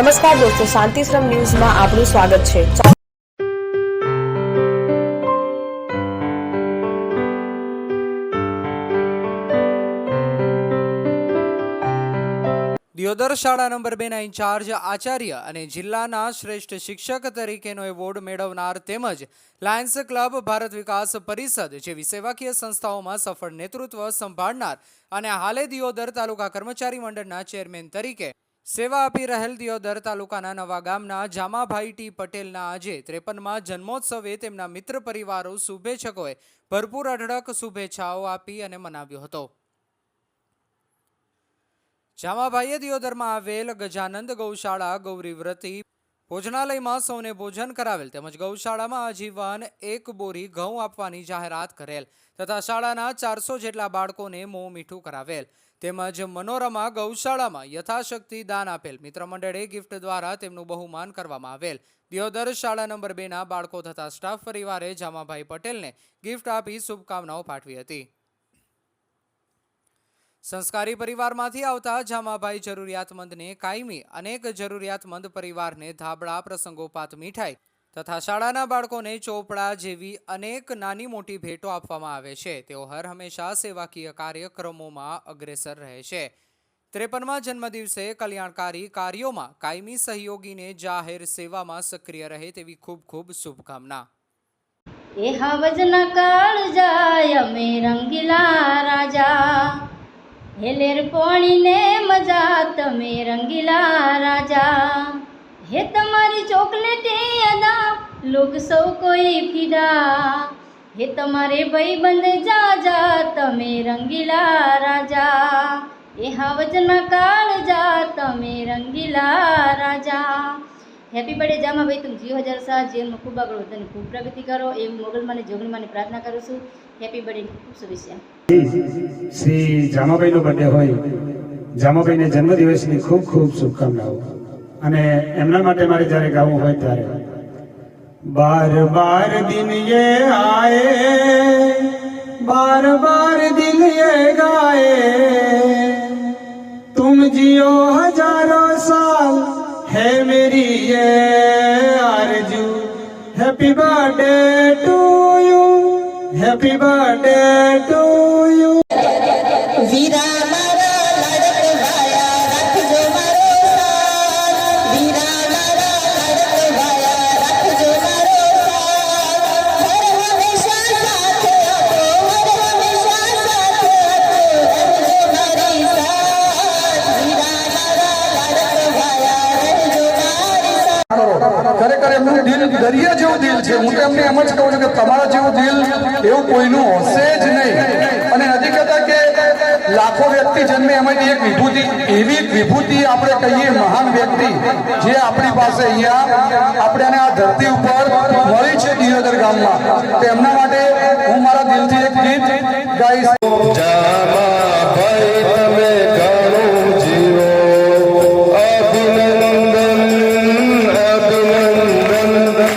નમસ્કાર દોસ્તો શાંતિશ્રમ ન્યૂઝમાં આપનું સ્વાગત છે. દિયોદર શાળા નંબર બેના ઇન્ચાર્જ આચાર્ય અને જિલ્લાના શ્રેષ્ઠ શિક્ષક તરીકેનો એવોર્ડ મેળવનાર તેમજ લાયન્સ ક્લબ ભારત વિકાસ પરિષદ જેવી સેવાકીય સંસ્થાઓમાં સફળ નેતૃત્વ સંભાળનાર અને હાલે દિયોદર તાલુકા કર્મચારી મંડળના ચેરમેન તરીકે સેવા આપી રહેલ દિયોદર તાલુકાના નવા ગામના જામાભાઈ ટી પટેલના આજે ત્રેપનમાં જન્મોત્સવે તેમના મિત્ર પરિવારો શુભેચ્છકોએ ભરપૂર અઢળક શુભેચ્છાઓ આપી અને મનાવ્યો હતો. જામાભાઈએ દિયોદરમાં આવેલ ગજાનંદ ગૌશાળા ગૌરીવ્રતી ભોજનાલયમાં સૌને ભોજન કરાવેલ તેમજ ગૌશાળામાં આજીવન એક બોરી ઘઉં આપવાની જાહેરાત કરેલ તથા શાળાના ચારસો જેટલા બાળકોને મોં મીઠું કરાવેલ. તેમજ મનોરમા ગૌશાળામાં યથાશક્તિ દાન આપેલ મિત્ર મંડળે ગિફ્ટ દ્વારા તેમનું બહુમાન કરવામાં આવેલ. દિયોદર શાળા નંબર બેના બાળકો તથા સ્ટાફ પરિવારે જામાભાઈ પટેલને ગિફ્ટ આપી શુભકામનાઓ પાઠવી હતી. સંસ્કારી પરિવારમાંથી આવતા જામાભાઈ જરૂરિયાતમંદને કાયમી અનેક જરૂરિયાતમંદ પરિવારને ધાબળા પ્રસંગોપાત મીઠાઈ તથા શાળાના બાળકોને ચોપડા જેવી અનેક નાની મોટી ભેટો આપવામાં આવે છે. તેઓ હર હંમેશા સેવાકીય કાર્યક્રમોમાં અગ્રેસર રહે છે. ત્રેપનમાં જન્મદિવસે કલ્યાણકારી કાર્યોમાં કાયમી સહયોગીને જાહેર સેવામાં સક્રિય રહે તેવી ખૂબ ખૂબ શુભકામના. એ હાવજના કાળ જાય, અમે રંગીલા રાજા. હેલેર પોણીને મજા, તમે રંગીલા રાજા. હે તમારી ચોકલેટી અદા. લોક સૌ કોઈ ફિદા હે તમારે ભાઈબંધ જા જા, તમે રંગીલા રાજા. એ વચનમાં કાળ જા, તમે રંગીલા રાજા. હેપી બર્થડે જામા ભાઈ, તું જીવ હજાર સાત જીવનમાં ખૂબ આગળ વધો ખૂબ પ્રગતિ કરો. એમ મોગલમાની જોગણીમાંની પ્રાર્થના કરું છું. હેપી બર્થડે ખૂબ શુભેચ્છા શ્રી જામાભાઈનો બર્થડે હોય. જામાભાઈને જન્મદિવસની ખૂબ ખૂબ શુભકામનાઓ. અને એમના માટે મારે જ્યારે ગાવું હોય ત્યારે. બાર બાર દિન યે આયે, બાર બાર દિન યે ગાયે. તુમ જીઓ હજારો સાલ, હે મેરી યે આરજુ. Happy birthday to you, happy birthday to ખરેખર એમનું દિલ દરિયા જેવું દિલ છે. હું તો એમને એમ જ કહું છું કે તમારા જેવું દિલ એવું કોઈનું હશે જ નહીં. અને હજી કહેતા કે લાખો વ્યક્તિ જન્મે એમાંથી એક વિભૂતિ. એવી વિભૂતિ આપણે કહીએ મહાન વ્યક્તિ જે આપણી પાસે અહીંયા આપણે આ ધરતી ઉપર મળી છે દિયોદર ગામમાં. તો